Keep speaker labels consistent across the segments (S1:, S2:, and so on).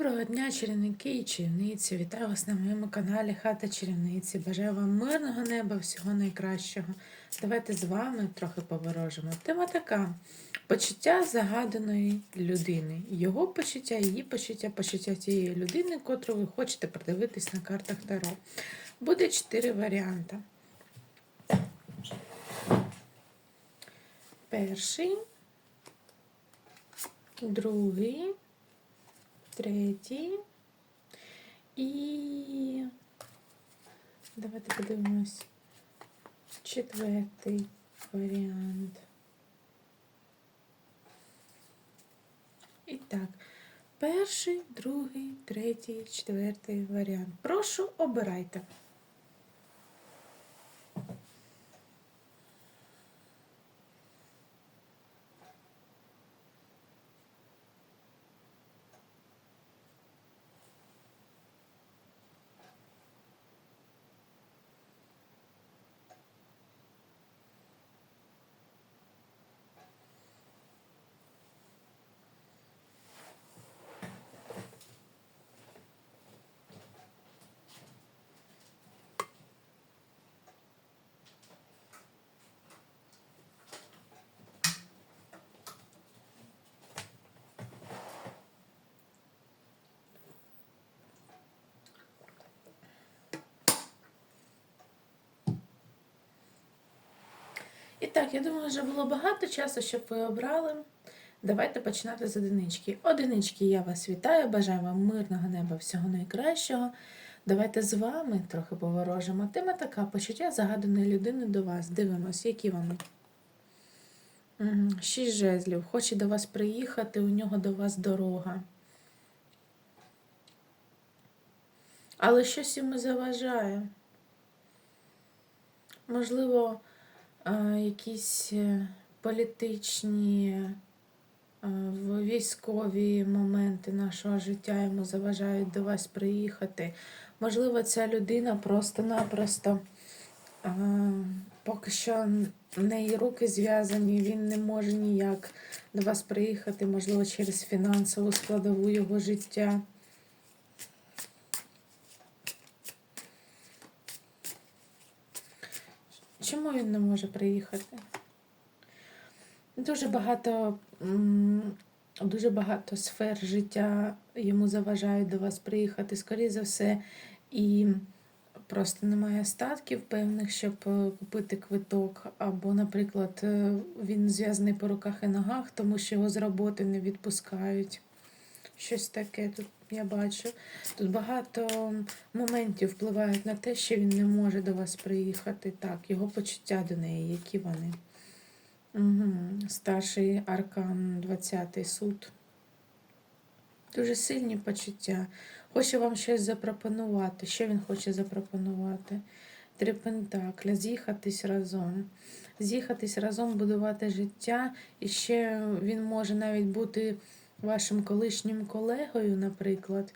S1: Доброго дня, чарівники і чарівниці. Вітаю вас на моєму каналі Хата Чарівниці. Бажаю вам мирного неба, всього найкращого. Давайте з вами трохи поворожимо. Тема така: почуття загаданої людини. Його почуття, її почуття, почуття тієї людини, котру ви хочете продивитись на картах Таро. Буде чотири варіанти. Перший, другий третій. І давайте подивимось. Четвертий варіант. І так, перший, другий, третій, четвертий варіант. Прошу, обирайте. І так, я думаю, вже було багато часу, щоб ви обрали. Давайте починати з одинички. Одинички, я вас вітаю, бажаю вам мирного неба, всього найкращого. Давайте з вами трохи поворожимо. Тема така почуття загаданої людини до вас. Дивимось, які вони. Шість жезлів. Хоче до вас приїхати, у нього до вас дорога. Але щось йому заважає. Можливо, якісь е, політичні, е, військові моменти нашого життя йому заважають до вас приїхати. Можливо, ця людина просто-напросто поки що в неї руки зв'язані, він не може ніяк до вас приїхати, можливо, через фінансову складову його життя. Чому він не може приїхати? Дуже багато, дуже багато сфер життя йому заважають до вас приїхати. Скоріше за все, і просто немає статків певних, щоб е, купити квиток. Або, наприклад, е, він зв'язаний по руках і ногах, тому що його з роботи не відпускають. Щось таке тут я бачу. Тут багато моментів впливають на те, що він не може до вас приїхати. Так, його почуття до неї, які вони. Угу. Старший аркан, 20-й суд. Дуже сильні почуття. Хоче вам щось запропонувати. Що він хоче запропонувати? Три пентакля, з'їхатись разом. З'їхатись разом, будувати життя. І ще він може навіть бути вашим колишнім колегою, наприклад,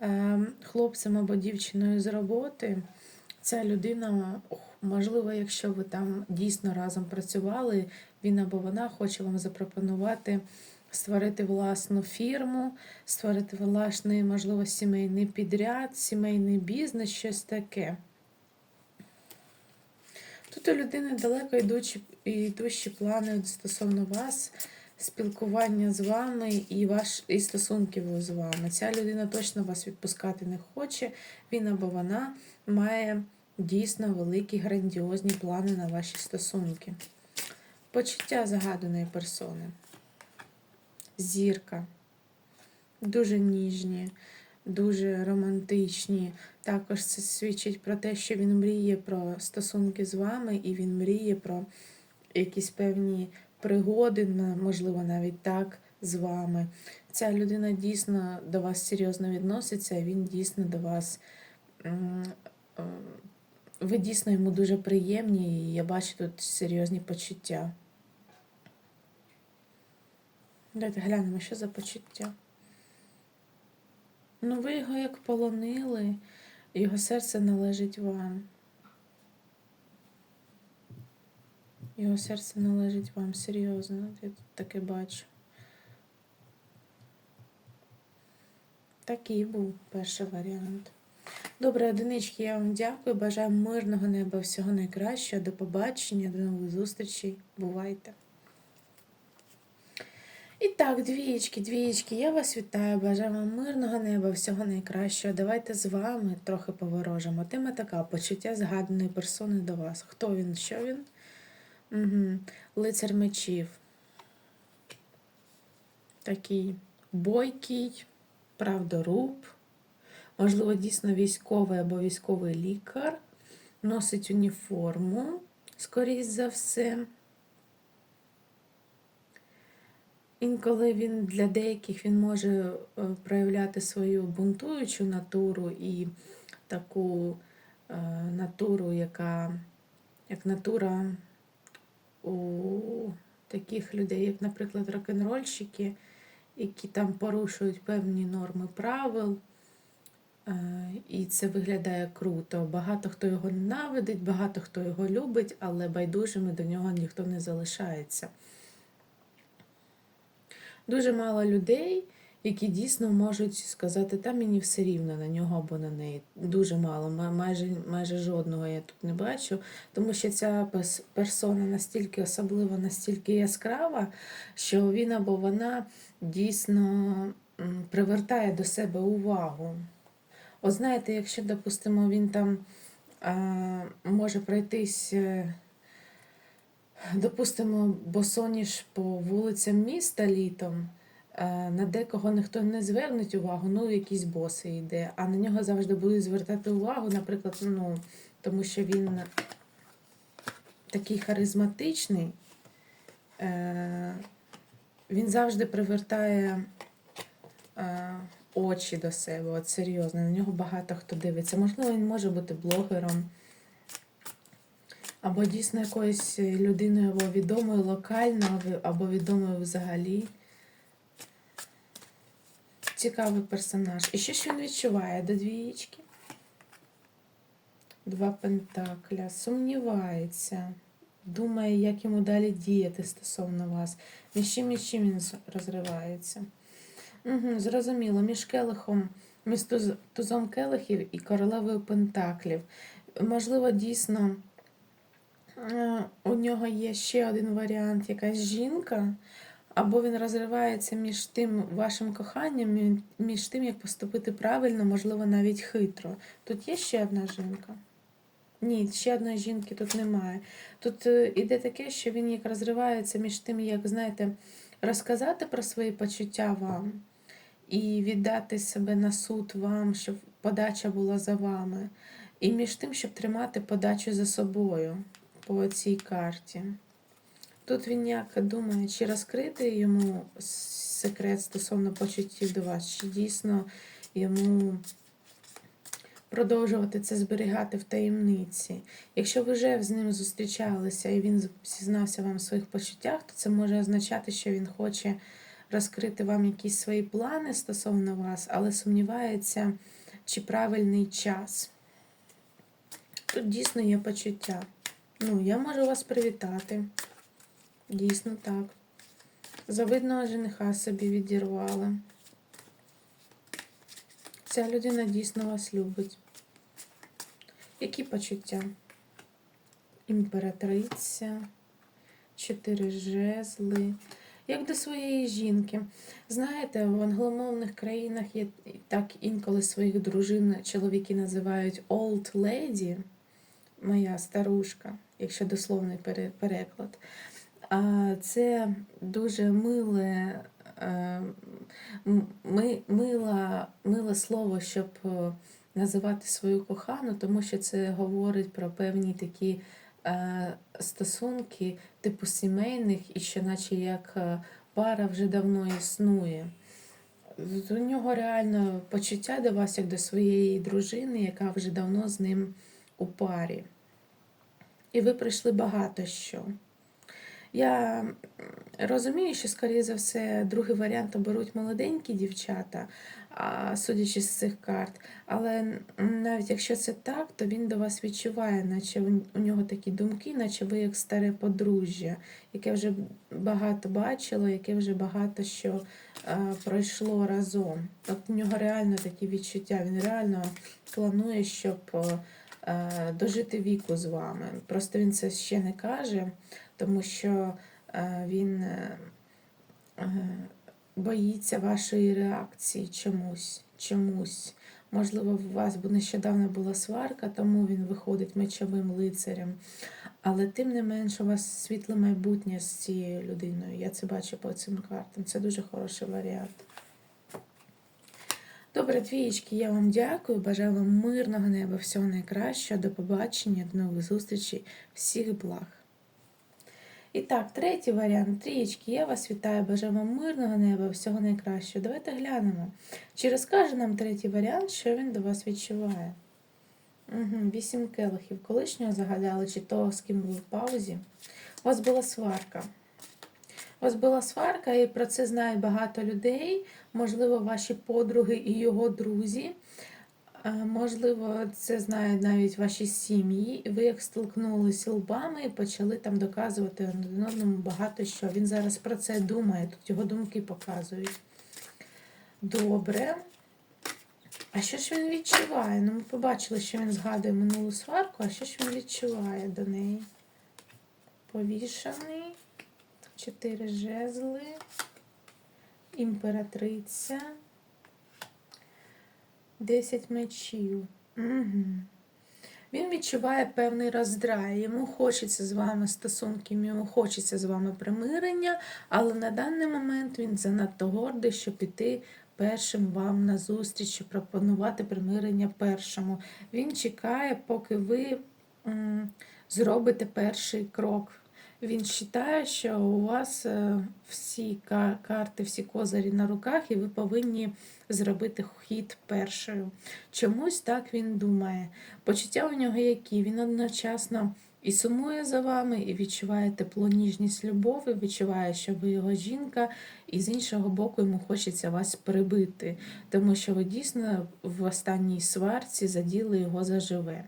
S1: ем, хлопцем або дівчиною з роботи. Ця людина, можливо, якщо ви там дійсно разом працювали, він або вона хоче вам запропонувати створити власну фірму, створити власний, можливо, сімейний підряд, сімейний бізнес, щось таке. Тут у людини далеко йдучі, йдущі плани стосовно вас, спілкування з вами і ваш, і стосунків з вами. Ця людина точно вас відпускати не хоче, він або вона має дійсно великі грандіозні плани на ваші стосунки. Почуття загаданої персони. Зірка. Дуже ніжні, дуже романтичні. Також це свідчить про те, що він мріє про стосунки з вами, і він мріє про якісь певні пригоди, можливо, навіть так, з вами. Ця людина дійсно до вас серйозно відноситься, він дійсно до вас. е, Ви дійсно йому дуже приємні, і я бачу тут серйозні почуття. Давайте глянемо, що за почуття. Ну, ви його як полонили, його серце належить вам. Його серце належить вам серйозно, я тут таке бачу. Такий був перший варіант. Добре, одинички, я вам дякую. Бажаю мирного неба, всього найкращого. До побачення, до нових зустрічей. Бувайте! І так, двієчки, двієчки, я вас вітаю, бажаю вам мирного неба, всього найкращого. Давайте з вами трохи поворожимо. Тема така почуття згаданої персони до вас. Хто він, що він? Угу. Лицар мечів. Такий бойкий, правдоруб, можливо, дійсно військовий або військовий лікар, носить уніформу, скоріш за все. Інколи він для деяких він може е, проявляти свою бунтуючу натуру і таку е, натуру, яка як натура у таких людей, як, наприклад, рок-н-рольщики, які там порушують певні норми правил. Е, І це виглядає круто. Багато хто його ненавидить, багато хто його любить, але байдужими до нього ніхто не залишається. Дуже мало людей, які дійсно можуть сказати, та мені все рівно на нього або на неї. Дуже мало, майже, майже жодного я тут не бачу, тому що ця персона настільки особлива, настільки яскрава, що він або вона дійсно привертає до себе увагу. От знаєте, якщо, допустимо, він там а, може пройтись. е, Допустимо, босоніж по вулицям міста літом, на декого ніхто не звернеть увагу, ну якийсь боси йде, а на нього завжди будуть звертати увагу, наприклад, ну, тому що він такий харизматичний, е, він завжди привертає е, очі до себе, от серйозно, на нього багато хто дивиться. Можливо, він може бути блогером. Або дійсно якоюсь людиною або відомою локально, або відомою взагалі. Цікавий персонаж. І що ж він відчуває до двієчки? Два пентакля. Сумнівається. Думає, як йому далі діяти стосовно вас. Між чим і чим він розривається. Угу, зрозуміло, між келихом, між тузом келихів і королевою пентаклів. Можливо, дійсно. Е, У нього є ще один варіант, якась жінка, або він розривається між тим вашим коханням, між тим, як поступити правильно, можливо, навіть хитро. Тут є ще одна жінка? Ні, ще одної жінки тут немає. Тут е, іде таке, що він як розривається між тим, як, знаєте, розказати про свої почуття вам і віддати себе на суд вам, щоб подача була за вами. І між тим, щоб тримати подачу за собою по цій карті. Тут він як думає, чи розкрити йому секрет стосовно почуттів до вас, чи дійсно йому продовжувати це зберігати в таємниці. Якщо ви вже з ним зустрічалися і він зізнався вам в своїх почуттях, то це може означати, що він хоче розкрити вам якісь свої плани стосовно вас, але сумнівається, чи правильний час. Тут дійсно є почуття. Ну, я можу вас привітати. Дійсно так. Завидного жениха собі відірвали. Ця людина дійсно вас любить. Які почуття? Імператриця, чотири жезли. Як до своєї жінки. Знаєте, в англомовних країнах є так інколи своїх дружин чоловіки називають old lady, моя старушка, якщо дословний переклад. Це дуже миле, е, ми, миле слово, щоб е, називати свою кохану, тому що це говорить про певні такі е, стосунки, типу сімейних, і що наче як пара вже давно існує. У нього реально почуття до вас як до своєї дружини, яка вже давно з ним у парі. І ви пройшли багато що. Я розумію, що, скоріше за все, другий варіант оберуть молоденькі дівчата, судячи з цих карт. Але навіть якщо це так, то він до вас відчуває, наче у- нього такі думки, наче ви як старе подружжя, яке вже багато бачило, яке вже багато що е, пройшло разом. От у нього реально такі відчуття. Він реально планує, щоб е, дожити віку з вами. Просто він це ще не каже, тому що е, він е, е, боїться вашої реакції чомусь. чомусь. Можливо, у вас нещодавно була сварка, тому він виходить мечовим лицарем. Але тим не менш, у вас світле майбутнє з цією людиною. Я це бачу по цим картам. Це дуже хороший варіант. Добре, двієчки, я вам дякую. Бажаю вам мирного неба, всього найкращого. До побачення, до нових зустрічей, всіх благ. І так, третій варіант. Трієчки, я вас вітаю, бажаю вам мирного неба, всього найкращого. Давайте глянемо. Чи розкаже нам третій варіант, що він до вас відчуває? Угу, вісім келихів. Колишнього загадали, чи того, з ким ви в паузі. У вас була сварка. У вас була сварка, і про це знають багато людей. Можливо, ваші подруги і його друзі. Можливо, це знають навіть ваші сім'ї. І ви як столкнулися лбами і почали там доказувати один одному багато що. Він зараз про це думає, тут його думки показують. Добре. А що ж він відчуває? Ну, ми побачили, що він згадує минулу сварку, а що ж він відчуває до неї? Повішаний. Чотири жезли. Імператриця. Десять мечів. Угу. Він відчуває певний роздрай. Йому хочеться з вами стосунків, йому хочеться з вами примирення, але на даний момент він занадто гордий, щоб піти першим вам на зустріч, і пропонувати примирення першому. Він чекає, поки ви м, зробите перший крок. Він вважає, що у вас е, всі карти, всі козирі на руках, і ви повинні зробити хід першою. Чомусь так він думає. Почуття у нього які? Він одночасно і сумує за вами, і відчуває тепло, ніжність, любов, і відчуває, що ви його жінка, і з іншого боку йому хочеться вас прибити, тому що ви дійсно в останній сварці заділи його заживе.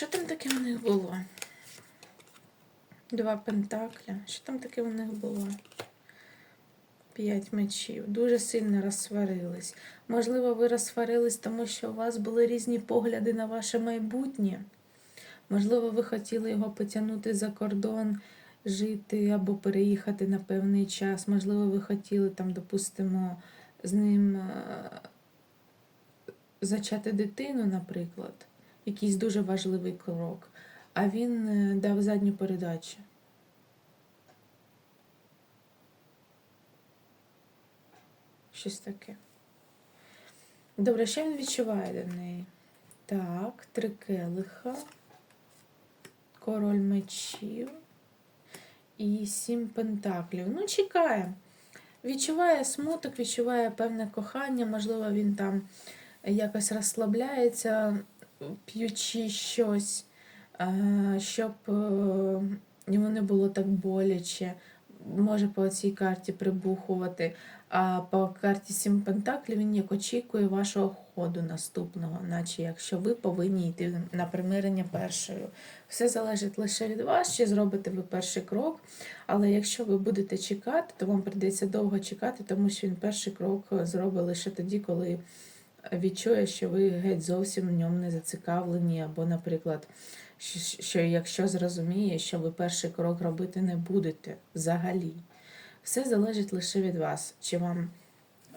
S1: Що там таке в них було? Два пентакля. Що там таке в них було? П'ять мечів. Дуже сильно розсварились. Можливо, ви розсварились, тому що у вас були різні погляди на ваше майбутнє. Можливо, ви хотіли його потягнути за кордон, жити або переїхати на певний час. Можливо, ви хотіли там, допустимо, з ним е, зачати дитину, наприклад, якийсь дуже важливий крок, а він е, дав задню передачу. Щось таке. Добре, що він відчуває до неї? Так, три келиха, король мечів і сім пентаклів. Ну, чекає. Відчуває смуток, відчуває певне кохання, можливо, він там якось розслабляється, п'ючи щось, е, щоб е, йому не було так боляче. Може по цій карті прибухувати. А по карті Сім Пентаклів він як очікує вашого ходу наступного, наче якщо ви повинні йти на примирення першою. Все залежить лише від вас, чи зробите ви перший крок. Але якщо ви будете чекати, то вам прийдеться довго чекати, тому що він перший крок зробить лише тоді, коли відчує, що ви геть зовсім в ньому не зацікавлені, або, наприклад, що, що якщо зрозуміє, що ви перший крок робити не будете взагалі. Все залежить лише від вас, чи вам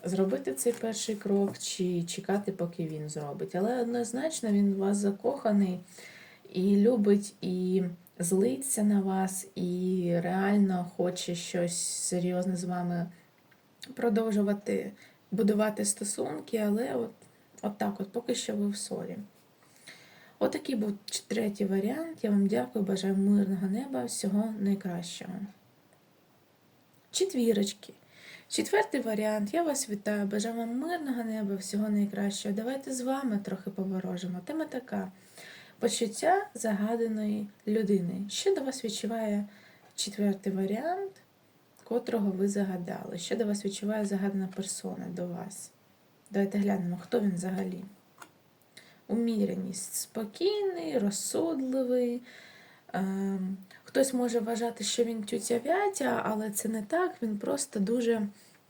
S1: зробити цей перший крок, чи чекати, поки він зробить. Але однозначно він в вас закоханий і любить, і злиться на вас, і реально хоче щось серйозне з вами продовжувати будувати стосунки, але от, от так от поки що ви в ссорі. Отакий був третій варіант. Я вам дякую, бажаю мирного неба, всього найкращого. Четвірочки. Четвертий варіант. Я вас вітаю. Бажаю вам мирного неба, всього найкращого. Давайте з вами трохи поворожимо. Тема така: почуття загаданої людини. Що до вас відчуває четвертий варіант, котрого ви загадали? Що до вас відчуває загадана персона до вас? Давайте глянемо, хто він взагалі. Уміреність спокійний, розсудливий. Ем, Хтось може вважати, що він тютя вятя, але це не так. Він просто дуже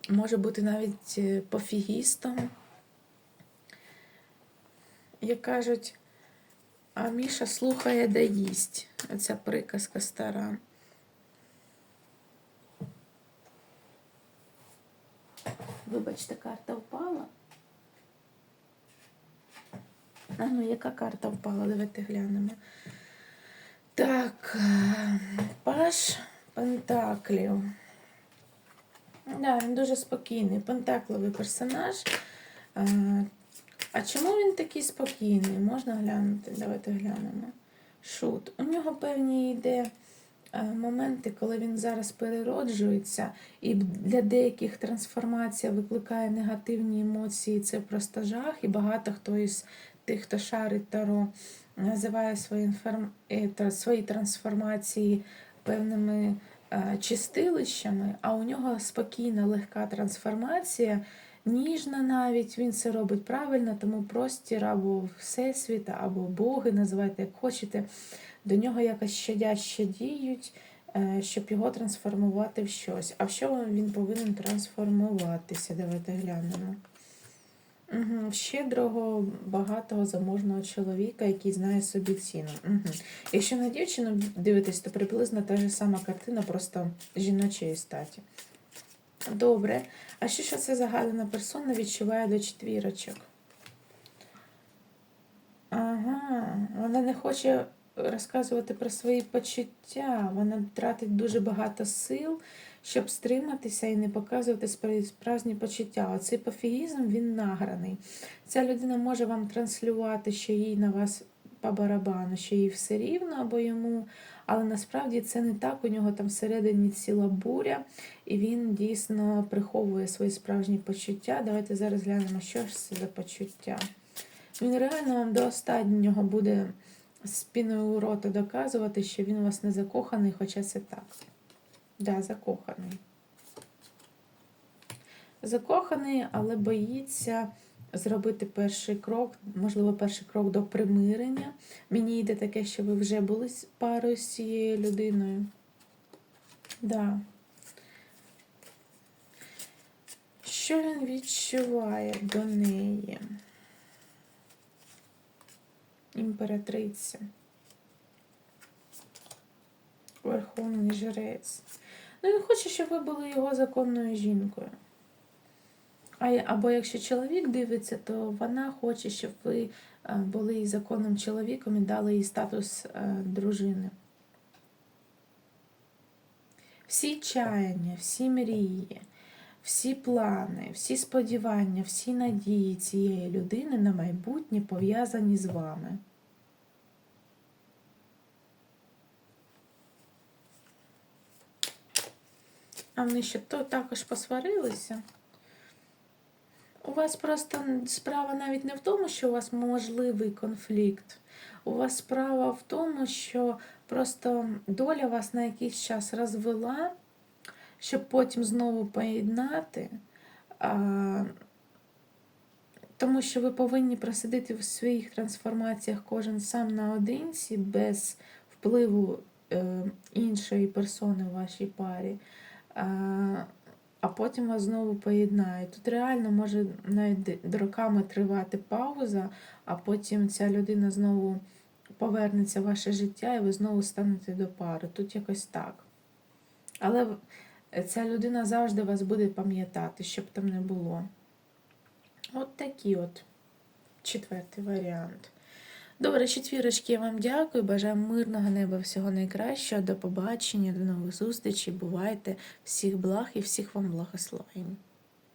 S1: може бути навіть е, пофігістом. Як кажуть, а Міша слухає да їсть. Оця приказка стара. Вибачте, карта впала. А ну, яка карта впала? Давайте глянемо. Так, Паш Пентаклів. Да, він дуже спокійний, пентакловий персонаж. Е, А чому він такий спокійний? Можна глянути? Давайте глянемо. Шут. У нього певні йде е, моменти, коли він зараз перероджується, і для деяких трансформація викликає негативні емоції. Це просто жах, і багато хто із тих, хто шарить таро, називає свої, е, свої трансформації певними е, чистилищами, а у нього спокійна, легка трансформація, ніжна навіть, він це робить правильно, тому простір або Всесвіт, або Боги, називайте як хочете, до нього якось щадяще діють, е, щоб його трансформувати в щось. А в що він повинен трансформуватися? Давайте глянемо. Угу. Щедрого, багатого, заможного чоловіка, який знає собі ціну. Угу. Якщо на дівчину дивитесь, то приблизно та ж сама картина, просто жіночої статі. Добре. А що ж це загадана персона відчуває до четвірочок? Ага, вона не хоче розказувати про свої почуття. Вона тратить дуже багато сил, щоб стриматися і не показувати справжні почуття. Оцей пофігізм він награний. Ця людина може вам транслювати, що їй на вас по барабану, що їй все рівно або йому, але насправді це не так. У нього там всередині ціла буря, і він дійсно приховує свої справжні почуття. Давайте зараз глянемо, що ж це за почуття. Він реально вам до останнього буде з піною у рота доказувати, що він у вас не закоханий, хоча це так. Да, закоханий. Закоханий, але боїться зробити перший крок, можливо, перший крок до примирення. Мені йде таке, що ви вже були парою з цією людиною. Да. Що він відчуває до неї? Імператриця. Верховний жрець. Ну, він хоче, щоб ви були його законною жінкою. А, або якщо чоловік дивиться, то вона хоче, щоб ви е, були її законним чоловіком і дали їй статус е, дружини. Всі чаяння, всі мрії, всі плани, всі сподівання, всі надії цієї людини на майбутнє пов'язані з вами. А вони ще то також посварилися. У вас просто справа навіть не в тому, що у вас можливий конфлікт. У вас справа в тому, що просто доля вас на якийсь час розвела, щоб потім знову поєднати. А, тому що ви повинні просидіти в своїх трансформаціях кожен сам наодинці, без впливу е, іншої персони в вашій парі. А, а потім вас знову поєднають. Тут реально може навіть роками тривати пауза, а потім ця людина знову повернеться в ваше життя і ви знову станете до пари. Тут якось так. Але ця людина завжди вас буде пам'ятати, щоб там не було. От такий от четвертий варіант. Добре, четвірочки, я вам дякую. Бажаю мирного неба, всього найкращого. До побачення, до нових зустрічей. Бувайте, всіх благ і всіх вам благословень.